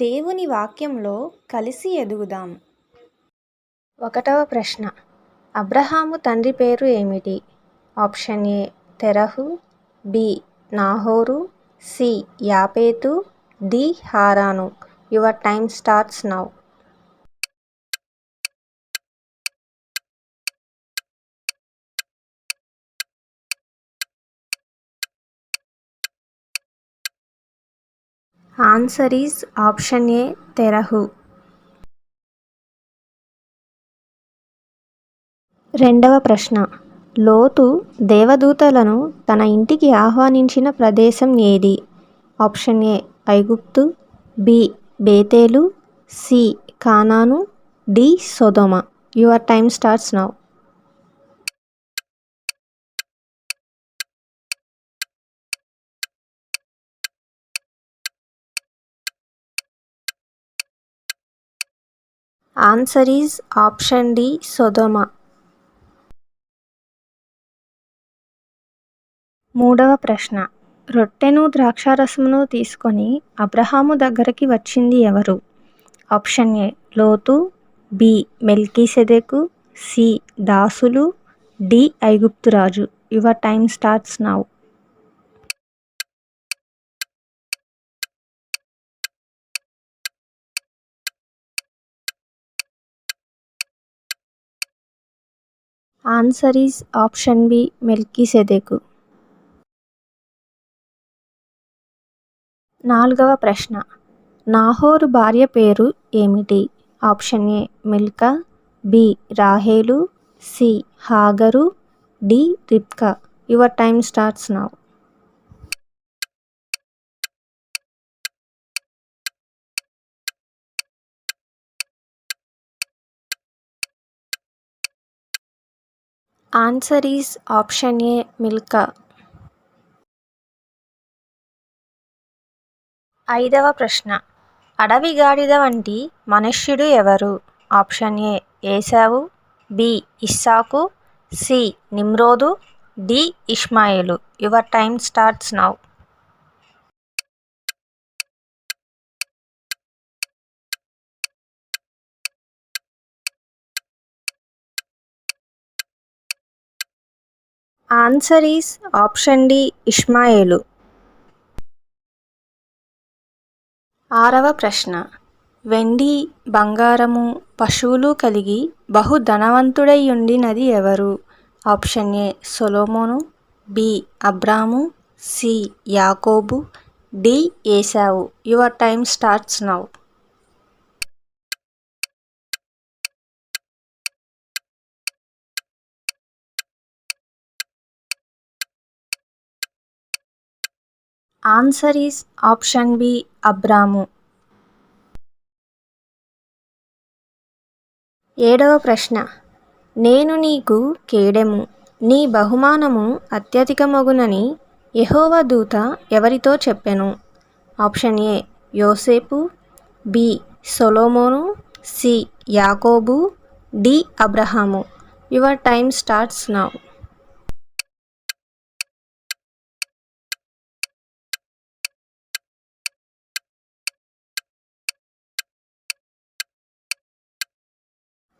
దేవుని వాక్యంలో కలిసి ఎదుగుదాం. ఒకటవ ప్రశ్న. అబ్రహాము తండ్రి పేరు ఏమిటి? ఆప్షన్ ఏ తెరహు బి నాహోరు సి యాపేతు D Haran. Your time starts now. Answer is option A తెరహు. రెండవ ప్రశ్న. లోతు దేవదూతలను తన ఇంటికి ఆహ్వానించిన ప్రదేశం ఏది? ఆప్షన్ ఏ ఐగుప్తు బి బేతేలు సి కానాను D Sodom. Your time starts now. Answer is option D సొదొమ మూడవ ప్రశ్న. రొట్టెను ద్రాక్షారసమును తీసుకొని అబ్రహాము దగ్గరికి వచ్చింది ఎవరు? ఆప్షన్ ఏ లోతు బి మెల్కీసెదెకు సి దాసులు D ఐగుప్తురాజు. Your time starts now. Answer is option B మెల్కీసెదెకు నాలుగవ ప్రశ్న. నాహోరు భార్య పేరు ఏమిటి? ఆప్షన్ ఏ మిల్కా బి రాహేలు సి హాగరు D రిప్కా. Your time starts now. Answer is option A Milkha. ఐదవ ప్రశ్న. అడవి గాడిద వంటి మనుష్యుడు ఎవరు? ఆప్షన్ ఏ ఏసావు బి ఇస్సాకు సి నిమ్రోదు D Ishmael. Your time starts now. Answer is option D ఇష్మాయేలు. ఆరవ ప్రశ్న. వెండి బంగారము పశువులు కలిగి బహు ధనవంతుడై ఉండినది ఎవరు? ఆప్షన్ ఏ సొలోమోను బి అబ్రాము సి యాకోబు D Esau your time starts now. Answer is option B అబ్రాము ఏడవ ప్రశ్న. నేను నీకు కేడెము నీ బహుమానము అత్యధికమగునని యహోవ దూత ఎవరితో చెప్పెను? ఆప్షన్ ఏ యోసేపు బి సొలోమోను సి యాకోబు D Abraham. Your time starts now.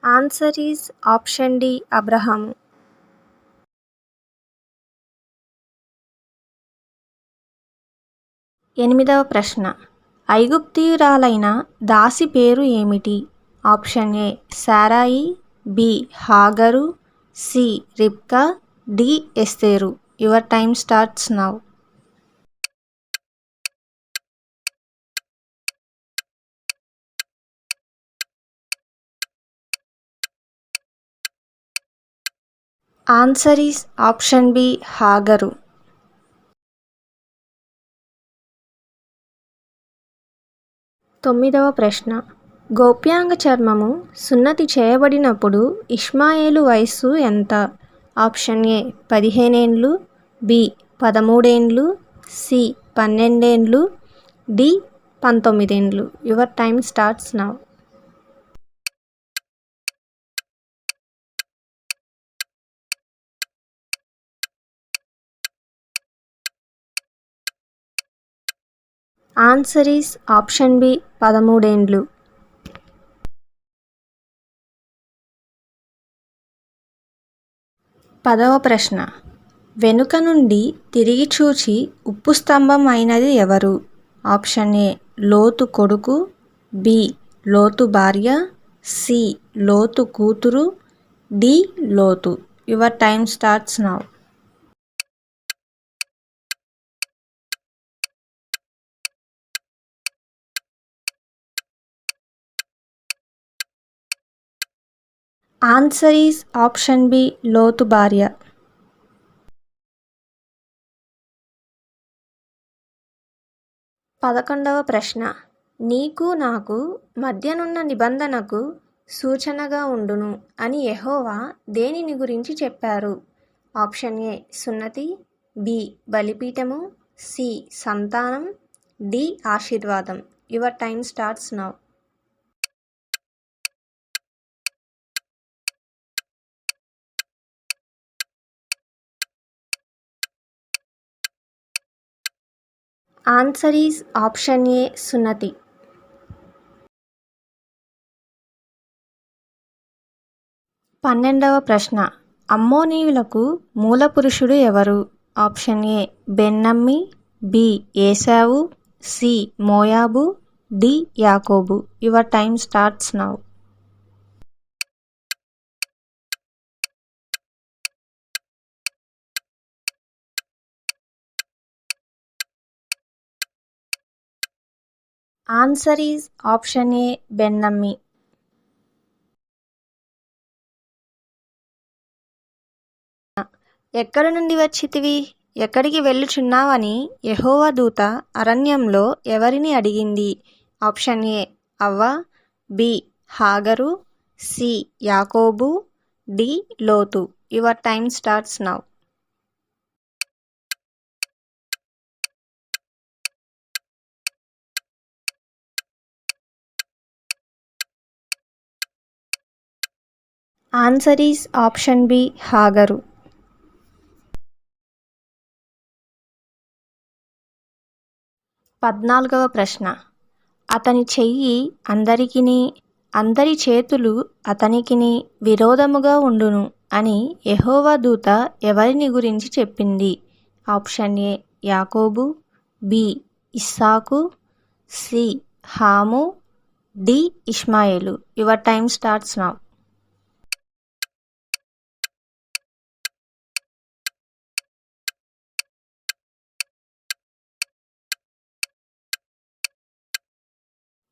Answer is option D Abraham ఎనిమిదవ ప్రశ్న. ఐగుప్తీయురాలైన దాసి పేరు ఏమిటి? ఆప్షన్ ఏ సారాయి బి హాగరు సి రిబ్కా D Esther your time starts now answer is option B హాగరు. తొమ్మిదవ ప్రశ్న. గోప్యాంగ చర్మము సున్నతి చేయబడినప్పుడు ఇష్మాయేలు వయస్సు ఎంత? ఆప్షన్ ఏ పదిహేనేండ్లు బి పదమూడేండ్లు సి పన్నెండేండ్లు D పంతొమ్మిదేండ్లు. Your time starts now. Answer is option B పదమూడేండ్లు. పదవ ప్రశ్న. వెనుక నుండి తిరిగి చూచి ఉప్పు స్తంభం అయినది ఎవరు? ఆప్షన్ ఏ లోతు కొడుకు బి లోతు భార్య సి లోతు కూతురు డి లోతు. Your time starts now. Answer is option B లోతు భార్య. పదకొండవ ప్రశ్న. నీకు నాకు మధ్యనున్న నిబంధనకు సూచనగా ఉండును అని ఎహోవా దేనిని గురించి చెప్పారు? ఆప్షన్ ఏ సున్నతి బి బలిపీఠము సి సంతానం డి ఆశీర్వాదం. Your time starts now. Answer is option A సున్నతి. పన్నెండవ ప్రశ్న. అమ్మోనీయులకు మూలపురుషుడు ఎవరు? ఆప్షన్ ఏ బెన్నమ్మి బి ఏసావు సి మోయాబు డి యాకోబు. Your time starts now. Answer is option A బెన్నమ్మి. ఎక్కడి నుండి వచ్చితివి? ఎక్కడికి వెళ్ళుచున్నావని యెహోవా దూత అరణ్యంలో ఎవరిని అడిగింది? ఆప్షన్ ఏ అవ్వ బి హాగరు సి యాకోబు డి లోతు. Your time starts now. Answer is option B హాగరు. పద్నాలుగవ ప్రశ్న. అతని చెయ్యి అందరికిని అందరి చేతులు అతనికిని విరోధముగా ఉండును అని యహోవా దూత ఎవరిని గురించి చెప్పింది? ఆప్షన్ ఏ యాకోబు బి ఇస్సాకు సి హాము D Ishmael. Your time starts now.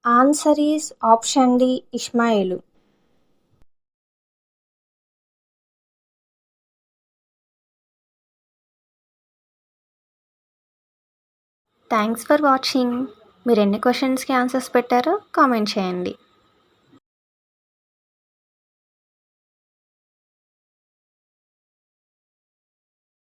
Answer is option D Ishmael thanks for watching మీరు ఎన్ని క్వశ్చన్స్కి ఆన్సర్స్ పెట్టారో కామెంట్ చేయండి.